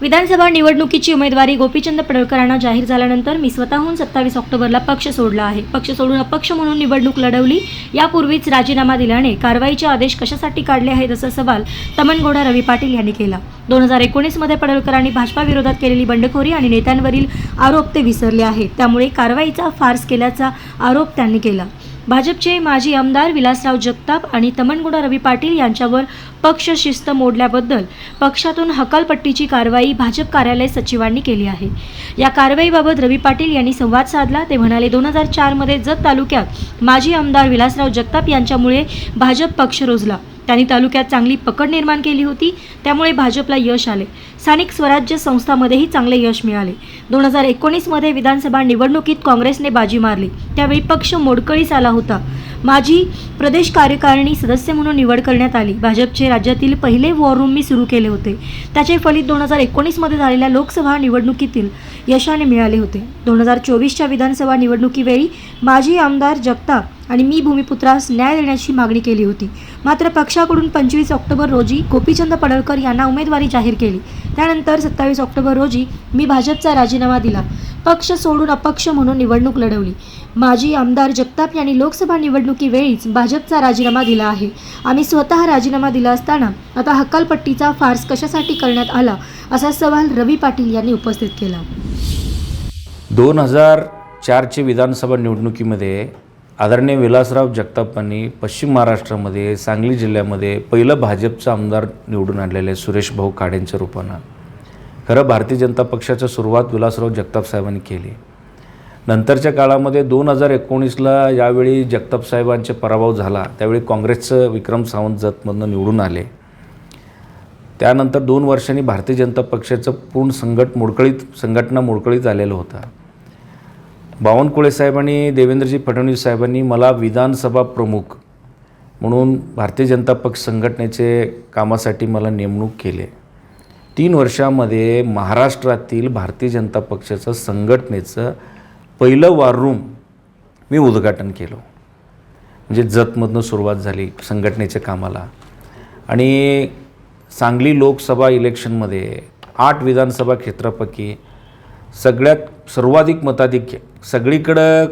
विधानसभा निवडणुकीची उमेदवारी गोपीचंद पडळकरांना जाहीर झाल्यानंतर मी स्वतःहून सत्तावीस ऑक्टोबरला पक्ष सोडला आहे. पक्ष सोडून अपक्ष म्हणून निवडणूक लढवली. यापूर्वीच राजीनामा दिल्याने कारवाईचे आदेश कशासाठी काढले आहेत असा सवाल तमनगोडा रवी पाटील यांनी केला. दोन हजार एकोणीसमध्ये पडळकरांनी भाजपाविरोधात केलेली बंडखोरी आणि नेत्यांवरील आरोप ते विसरले आहेत. त्यामुळे कारवाईचा फार्स केल्याचा आरोप त्यांनी केला. भाजपचे माजी आमदार विलासराव जगताप आणि तमनगुडा रवी पाटील यांच्यावर पक्ष शिस्त मोडल्याबद्दल पक्षातून हकालपट्टीची कारवाई भाजप कार्यालय सचिवांनी केली आहे. या कारवाईबाबत रवी पाटील यांनी संवाद साधला. ते म्हणाले दोन हजार चारमध्ये जत तालुक्यात माजी आमदार विलासराव जगताप यांच्यामुळे भाजप पक्ष रुजला. त्यांनी तालुक्यात चांगली पकड निर्माण केली होती त्यामुळे भाजपला यश आले. स्थानिक स्वराज्य संस्थांमध्येही चांगले यश मिळाले. दोन हजार एकोणीसमध्ये विधानसभा निवडणुकीत काँग्रेसने बाजी मारली. त्यावेळी पक्ष मोडकळीस आला होता. माझी प्रदेश कार्यकारिणी सदस्य म्हणून निवड करण्यात आली. भाजपचे राज्यातील पहिले वॉर रूम मी सुरू केले होते. त्याचे फलित दोन हजार एकोणीसमध्ये झालेल्या लोकसभा निवडणुकीतील यशाने मिळाले होते. दोन हजार चोवीसच्या विधानसभा निवडणुकीवेळी माजी आमदार जगताप आणि मी भूमिपुत्रास न्याय देण्याची मागणी केली होती. मात्र पक्षाकडून पंचवीस ऑक्टोबर रोजी गोपीचंद पडळकर यांना उमेदवारी जाहीर केली. त्यानंतर सत्तावीस ऑक्टोबर रोजी मी भाजपचा राजीनामा दिला. पक्ष सोडून अपक्ष म्हणून निवडणूक लढवली. माजी आमदार जगताप यांनी लोकसभा निवडणुकीवेळीच भाजपचा राजीनामा दिला आहे. आम्ही स्वतः राजीनामा दिला असताना आता हक्कालपट्टीचा फार्स कशासाठी करण्यात आला असा सवाल रवी पाटील यांनी उपस्थित केला. दोन हजार चारचे विधानसभा निवडणुकीमध्ये आदरणीय विलासराव जगतापांनी पश्चिम महाराष्ट्रामध्ये सांगली जिल्ह्यामध्ये पहिलं भाजपचं आमदार निवडून आणलेलं आहे सुरेश भाऊ काडेंच्या रूपानं. खरं भारतीय जनता पक्षाचं सुरुवात विलासराव जगताप साहेबांनी केली. नंतरच्या काळामध्ये दोन हजार एकोणीसला यावेळी जगताप साहेबांचे पराभव झाला. त्यावेळी काँग्रेसचं विक्रम सावंत जतमधनं निवडून आले. त्यानंतर दोन वर्षांनी भारतीय जनता पक्षाचं पूर्ण संघट मोडकळीत संघटना मोडकळीत आलेलं होतं. बावनकुळे साहेब आणि देवेंद्रजी फडणवीस साहेबांनी मला विधानसभा प्रमुख म्हणून भारतीय जनता पक्ष संघटनेचे कामासाठी मला नेमणूक केले. तीन वर्षामध्ये महाराष्ट्रातील भारतीय जनता पक्षाचं संघटनेचं पहिलं वारूम मी उद्घाटन केलं. म्हणजे जतमधनं सुरुवात झाली संघटनेच्या कामाला. आणि सांगली लोकसभा इलेक्शनमध्ये आठ विधानसभा क्षेत्रापैकी सगळ्यात सर्वाधिक मताधिक्य सगळीकडं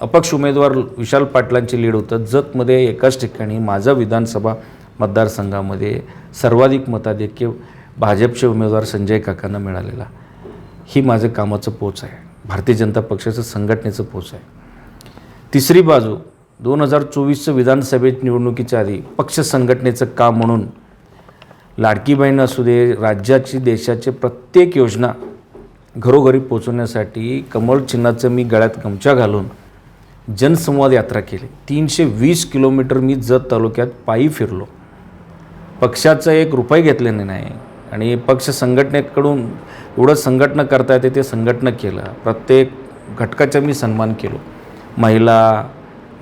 अपक्ष उमेदवार विशाल पाटलांची लीड होतं. जतमध्ये एकाच ठिकाणी माझा विधानसभा मतदारसंघामध्ये सर्वाधिक मताधिक्य भाजपचे उमेदवार संजय काकांना मिळालेला. ही माझं कामाचं पोच आहे. भारतीय जनता पक्षाचं संघटनेचं पोच आहे. तिसरी बाजू दोन हजार चोवीसचं विधानसभेत निवडणुकीच्या आधी पक्ष संघटनेचं काम म्हणून लाडकी बहीण असू दे राज्याची देशाचे प्रत्येक योजना घरोघरी पोचवण्यासाठी कमळ चिन्हाचं मी गळ्यात गमछा घालून जनसंवाद यात्रा केली. तीनशे वीस किलोमीटर मी जत तालुक्यात पायी फिरलो. पक्षाचं एक रुपये घेतलेले नाही आणि पक्ष संघटनेकडून एवढं संघटना करता येते ते संघटनं केलं. प्रत्येक घटकाचा मी सन्मान केलो. महिला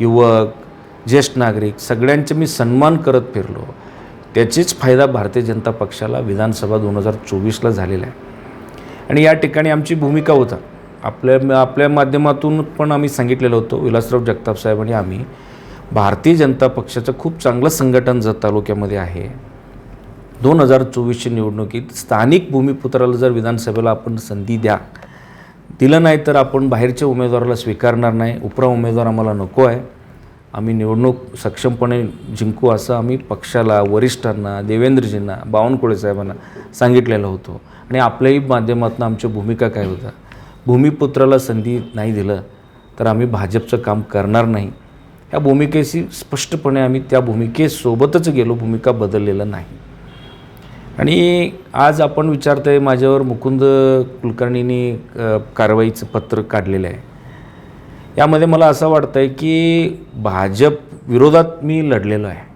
युवक ज्येष्ठ नागरिक सगळ्यांचे मी सन्मान करत फिरलो. त्याचीच फायदा भारतीय जनता पक्षाला विधानसभा दोन हजार चोवीसला झालेला आहे. आणि या ठिकाणी आमची भूमिका होता. आपल्या आपल्या माध्यमातून पण आम्ही सांगितलेलं होतं विलासराव जगताप साहेब आणि आम्ही भारतीय जनता पक्षाचं खूप चांगलं संघटन जत तालुक्यामध्ये आहे. दोन हजार चोवीसच्या निवडणुकीत स्थानिक भूमिपुत्राला जर विधानसभेला आपण संधी द्या दिलं नाही तर आपण बाहेरच्या उमेदवाराला स्वीकारणार नाही उपरा उमेदवार आम्हाला नको आहे. आम्ही निवडणूक सक्षमपणे जिंकू असं आम्ही पक्षाला वरिष्ठांना देवेंद्रजींना बावनकुळे साहेबांना सांगितलेलं होतो. आणि आपल्याही माध्यमातून आमची भूमिका काय होत्या? भूमिपुत्राला संधी नाही दिलं तर आम्ही भाजपचं काम करणार नाही. या भूमिकेशी स्पष्टपणे आम्ही त्या भूमिकेसोबतच गेलो भूमिका बदललेलं नाही. आणि आज आपण विचारतोय माझ्यावर मुकुंद कुलकर्णींनी कारवाईचं पत्र काढलेलं आहे. यामध्ये मला असं वाटतं आहे की भाजप विरोधात मी लढलेलो आहे.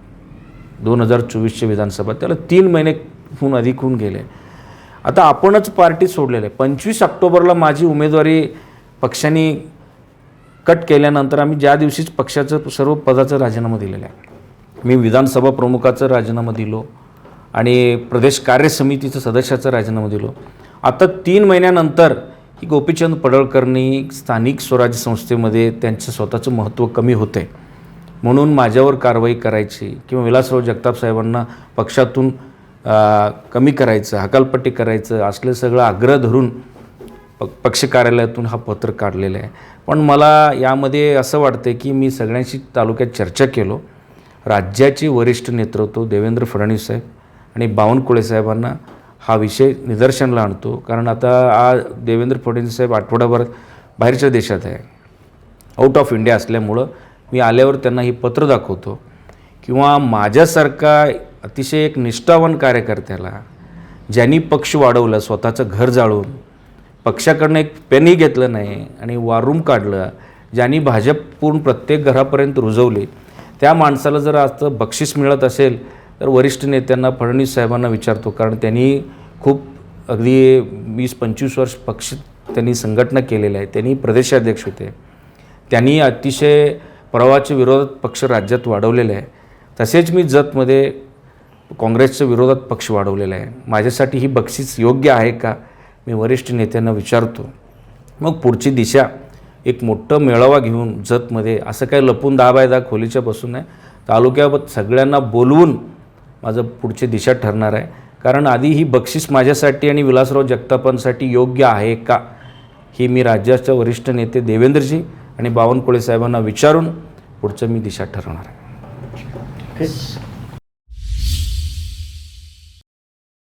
दोन हजार चोवीसच्या विधानसभा त्याला तीन महिनेहून अधिक होऊन गेले. आता आपणच पार्टी सोडलेलं आहे. पंचवीस ऑक्टोबरला माझी उमेदवारी पक्षाने कट केल्यानंतर आम्ही ज्या दिवशीच पक्षाचं सर्व पदाचा राजीनामा दिलेला आहे. मी विधानसभा प्रमुखाचा राजीनामा दिलो आणि प्रदेश कार्य समितीचं सदस्याचा राजीनामा दिलो. आता तीन महिन्यानंतर की गोपीचंद पडळकरनी स्थानिक स्वराज्य संस्थेमध्ये त्यांचं स्वतःचं महत्त्व कमी होतं. आहे म्हणून माझ्यावर कारवाई करायची किंवा विलासराव जगताप साहेबांना पक्षातून कमी करायचं हकालपट्टी करायचं असलं सगळं आग्रह धरून प पक्ष कार्यालयातून हा पत्र काढलेलं आहे. पण मला यामध्ये असं वाटतं की मी सगळ्यांशी तालुक्यात चर्चा केलो. राज्याचे वरिष्ठ नेतृत्व देवेंद्र फडणवीस साहेब आणि बावनकुळे साहेबांना हा विषय निदर्शनाला आणतो. कारण आता आ देवेंद्र फडणवीस साहेब आठवडाभर बाहेरच्या देशात आहे. आउट ऑफ इंडिया असल्यामुळं मी आल्यावर त्यांना ही पत्र दाखवतो. किंवा माझ्यासारखा अतिशय एक निष्ठावान कार्यकर्त्याला ज्यांनी पक्ष वाढवला स्वतःचं घर जाळून पक्षाकडनं एक पेनही घेतलं नाही आणि वारूम काढलं ज्यांनी भाजप पूर्ण प्रत्येक घरापर्यंत रुजवली त्या माणसाला जर आज बक्षीस मिळत असेल तर वरिष्ठ नेत्यांना फडणवीस साहेबांना विचारतो कारण त्यांनी खूप अगदी वीस पंचवीस वर्ष पक्ष त्यांनी संघटना केलेल्या आहे त्यांनी प्रदेशाध्यक्ष होते. त्यांनी अतिशय प्रवाहाच्या विरोधात पक्ष राज्यात वाढवलेले आहे. तसेच मी जतमध्ये काँग्रेसच्या विरोधात पक्ष वाढवलेला आहे. माझ्यासाठी ही बक्षीस योग्य आहे का मी वरिष्ठ नेत्यांना विचारतो. मग पुढची दिशा एक मोठं मेळावा घेऊन जतमध्ये असं काही लपून दहा बाय दहा खोलीच्या बसून आहे तालुक्यात सगळ्यांना बोलवून माझं पुढची दिशा ठरणार आहे. कारण आधी ही बक्षीस माझ्यासाठी आणि विलासराव जगतापांसाठी योग्य आहे का? ही मी राज्याच्या वरिष्ठ नेते देवेंद्रजी आणि बावनकुळे साहेबांना विचारून पुढचं मी दिशा ठरवणार आहे.